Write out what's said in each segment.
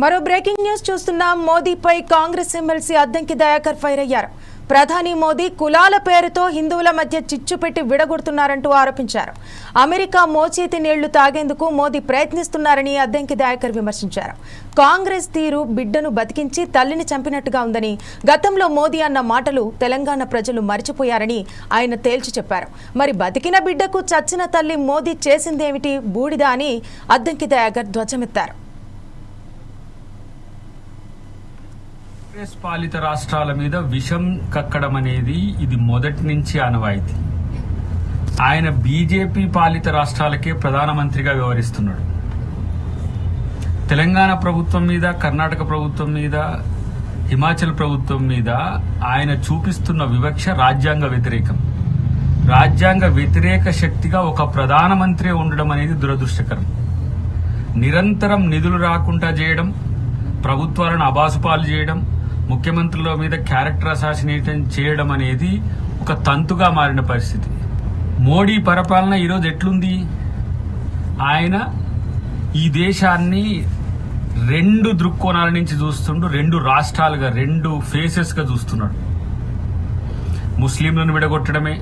మరో breaking news చూస్తున్నాం మోదీపై కాంగ్రెస్ ఎమ్మెల్సీ అద్దంకి దయాకర్ ఫైర్ అయ్యారు. ప్రధాని మోదీ కులాల పేరుతో హిందువుల మధ్య చిచ్చు పెట్టి విడగొడుతున్నారంటూ ఆరోపించారు. అమెరికా మోచేతి నీళ్ళు తాగేందుకు మోదీ ప్రయత్నిస్తున్నారని అద్దంకి దయాకర్ విమర్శించారు. కాంగ్రెస్ తీరు బిడ్డను బతికించి తల్లిని చంపినట్టుగా ఉందని గతంలో మోదీ అన్న మాటలు తెలంగాణ ప్రజలు మర్చిపోయారని ఆయన తేల్చి చెప్పారు. మరి బతికిన బిడ్డకు చచ్చిన తల్లి మోదీ చేసిందేమిటి? బూడిదా అని అద్దంకి దయాకర్ ధ్వజమెత్తారు. కాంగ్రెస్ పాలిత రాష్ట్రాల మీద విషం కక్కడం అనేది ఇది మొదటి నుంచి ఆనవాయితీ. ఆయన బీజేపీ పాలిత రాష్ట్రాలకే ప్రధానమంత్రిగా వ్యవహరిస్తున్నాడు. తెలంగాణ ప్రభుత్వం మీద కర్ణాటక ప్రభుత్వం మీద హిమాచల్ ప్రభుత్వం మీద ఆయన చూపిస్తున్న వివక్ష రాజ్యాంగ వ్యతిరేకం. రాజ్యాంగ వ్యతిరేక శక్తిగా ఒక ప్రధానమంత్రి ఉండడం అనేది దురదృష్టకరం. నిరంతరం నిధులు రాకుండా చేయడం ప్రభుత్వాలను అబాసుపాలు చేయడం ముఖ్యమంత్రుల మీద క్యారెక్టర్ అసాసినేషన్ చేయడం అనేది ఒక తంతుగా మారిన పరిస్థితి. మోడీ పరిపాలన ఈరోజు ఎట్లుంది? ఆయన ఈ దేశాన్ని రెండు దృక్కోణాల నుంచి చూస్తుండు రెండు రాష్ట్రాలుగా రెండు ఫేసెస్గా చూస్తున్నాడు. ముస్లింలను విడగొట్టడమే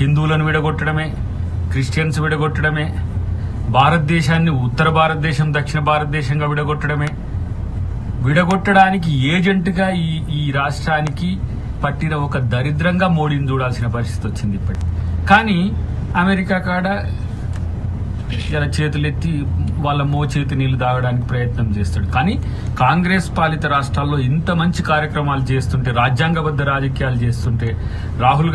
హిందువులను విడగొట్టడమే క్రిస్టియన్స్ విడగొట్టడమే భారతదేశాన్ని ఉత్తర భారతదేశం దక్షిణ భారతదేశంగా విడగొట్టడమే విడగొట్టడానికి ఏజెంట్గా ఈ ఈ రాష్ట్రానికి పట్టిన ఒక దరిద్రంగా మోడీని చూడాల్సిన పరిస్థితి వచ్చింది ఇప్పటి కానీ అమెరికా కాడ ఇలా చేతులెత్తి వాళ్ళ మో చేతి నీళ్ళు తాగడానికి ప్రయత్నం చేస్తాడు. కానీ కాంగ్రెస్ పాలిత రాష్ట్రాల్లో ఇంత మంచి కార్యక్రమాలు చేస్తుంటే రాజ్యాంగబద్ధ రాజకీయాలు చేస్తుంటే రాహుల్